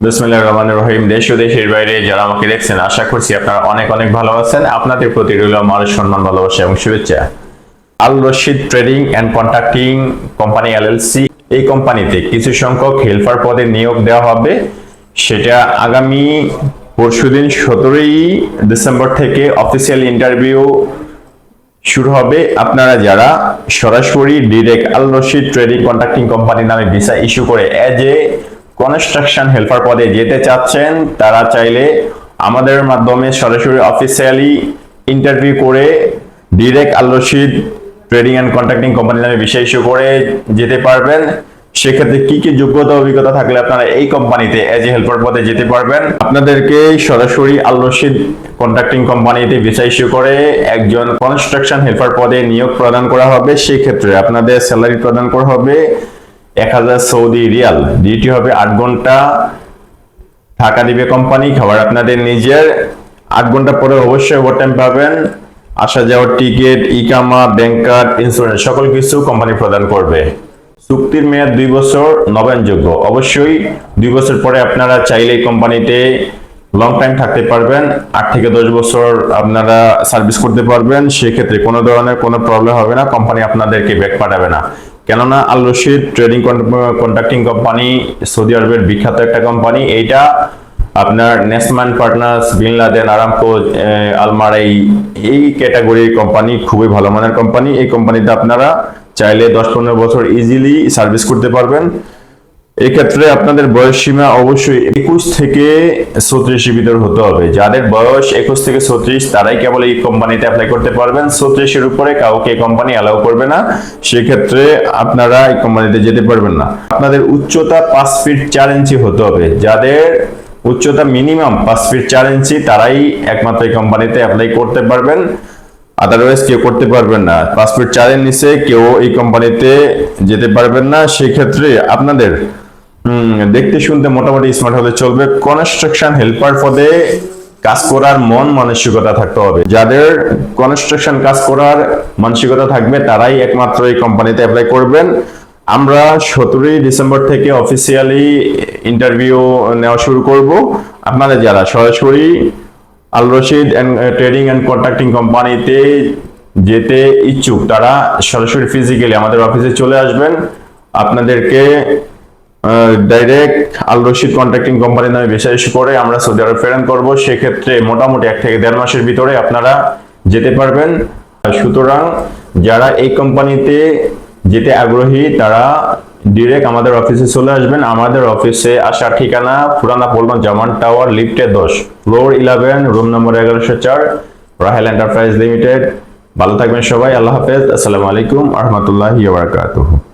বিসমিল্লাহির রহমানির রহিম। দেশ ও দেশের বাইরে যারা আমাকে দেখছেন, আশা করছি আপনারা অনেক অনেক ভালো আছেন। আপনাদের প্রতি রইল আমার সম্মান, ভালোবাসা এবং শুভেচ্ছা। Al Rashid trading and contracting company LLC. এই কোম্পানিতে কিছু সংখ্যক হেল্পার পদে নিয়োগ দেওয়া হবে। সেটা আগামী পরশুদিন সতেরোই ডিসেম্বর থেকে অফিসিয়াল ইন্টারভিউ শুরু হবে। আপনারা যারা সরাসরি direct Al Rashid trading contracting company নামে ভিসা ইস্যু করে অ্যাজ এ কনস্ট্রাকশন হেল্পার পদে যেতে চাচ্ছেন, তারা চাইলে আমাদের মাধ্যমে সরাসরি অফিসিয়ালি ইন্টারভিউ করে direct Al Rashid trading and contracting company নামে ইস্যু করে যেতে পারবেন। সেক্ষেত্রে কি কি যোগ্যতা, অভিজ্ঞতা থাকলে আপনারা এই কোম্পানিতে এজ এ হেল্পার পদে যেতে পারবেন। আপনাদেরকে সরাসরি আল রশিদ কন্ট্রাক্টিং কোম্পানিতে ভিসা ইস্যু করে একজন কনস্ট্রাকশন হেল্পার পদে নিয়োগ প্রদান করা হবে। সেক্ষেত্রে আপনাদের স্যালারি প্রদান করা হবে। এক হাজার সৌদি রিয়াল। ডিউটি হবে আট ঘণ্টা টাকা দিবে কোম্পানি। খাবার আপনাদের নিজের। আট ঘণ্টা পরে অবশ্যই ওভারটাইম পাবেন। আসা যাওয়ার টিকিট ইকামা ব্যাংক কার্ড ইন্স্যুরেন্স সকল কিছু কোম্পানি প্রদান করবে। চুক্তির মেয়াদ দুই বছর, নবায়নযোগ্য। অবশ্যই দুই বছর পরে আপনারা চাইলে কোম্পানিতে লং টাইম থাকতে পারবেন। আট থেকে দশ বছর আপনারা সার্ভিস করতে পারবেন। সেক্ষেত্রে কোনো ধরনের কোনো প্রবলেম হবে না। কোম্পানি আপনাদেরকে ব্যাক পাঠাবে না। কেননা Al Rashid trading contracting company Saudi আরবের বিখ্যাত একটা কোম্পানি এইটা আপনার Nesma partners, Bin Laden Aramco আলমার, এই এই ক্যাটাগরির কোম্পানি খুবই ভালো মানের কোম্পানি এই কোম্পানিতে আপনারা চাইলে দশ পনেরো বছর ইজিলি সার্ভিস করতে পারবেন। এক্ষেত্রে আপনাদের বয়স সীমা অবশ্যই একুশ থেকে ছত্রিশের ভিতর হতে হবে। যাদের বয়স একুশ থেকে ছত্রিশ, তারাই কেবল এই কোম্পানিতে অ্যাপ্লাই করতে পারবেন। ছত্রিশের উপরে কাউকে কোম্পানি অ্যালাউ করবে না। সেক্ষেত্রে আপনারা এই কোম্পানিতে যেতে পারবেন না। আপনাদের উচ্চতা পাঁচ ফিট চার ইঞ্চি হতে হবে। যাদের উচ্চতা মিনিমাম পাঁচ ফিট চার ইঞ্চি, তারাই একমাত্র এই কোম্পানিতে অ্যাপ্লাই করতে পারবেন। আদারওয়াইজ কেউ করতে পারবেন না। পাঁচ ফিট চারের নিচে কেউ এই কোম্পানিতে যেতে পারবেন না। সেক্ষেত্রে আপনাদের দেখতে শুনতে মোটামুটি স্মার্ট হলে চলবে। কনস্ট্রাকশন হেল্পার পদে কাজ করার মন মানসিকতা থাকতে হবে। যাদের কনস্ট্রাকশন কাজ করার মানসিকতা থাকবে, তারাই একমাত্র এই কোম্পানিতে অ্যাপ্লাই করবেন। আমরা সতেরোই ডিসেম্বর থেকে অফিসিয়ালি ইন্টারভিউ নেওয়া শুরু করব। আপনারা যারা সরাসরি Al Rashid trading and contracting কোম্পানিতে যেতে ইচ্ছুক, তারা সরাসরি ফিজিক্যালি আমাদের অফিসে চলে আসবেন। আপনাদেরকে direct Al Rashid contracting company নামে ভিসা ইস্যু করে আমরা সৌদি আরব প্রেরণ করব। সেক্ষেত্রে মোটামুটি এক থেকে দেড় মাসের ভিতরে আপনারা যেতে পারবেন। সুতরাং যারা এই কোম্পানিতে যেতে আগ্রহী, তারা ডিরেক্ট আমাদের অফিসে চলে আসবেন। আমাদের অফিসে আসার ঠিকানা পুরানা পল্টন জামান টাওয়ার, লিফটে দশ, ফ্লোর ইলেভেন রুম নম্বর এগারোশো চার, রাহেল এন্টারপ্রাইজ লিমিটেড। ভালো থাকবেন সবাই, আল্লাহ হাফেজ। আসসালামু আলাইকুম, আহমতুল্লাহ বারাকাতুহু।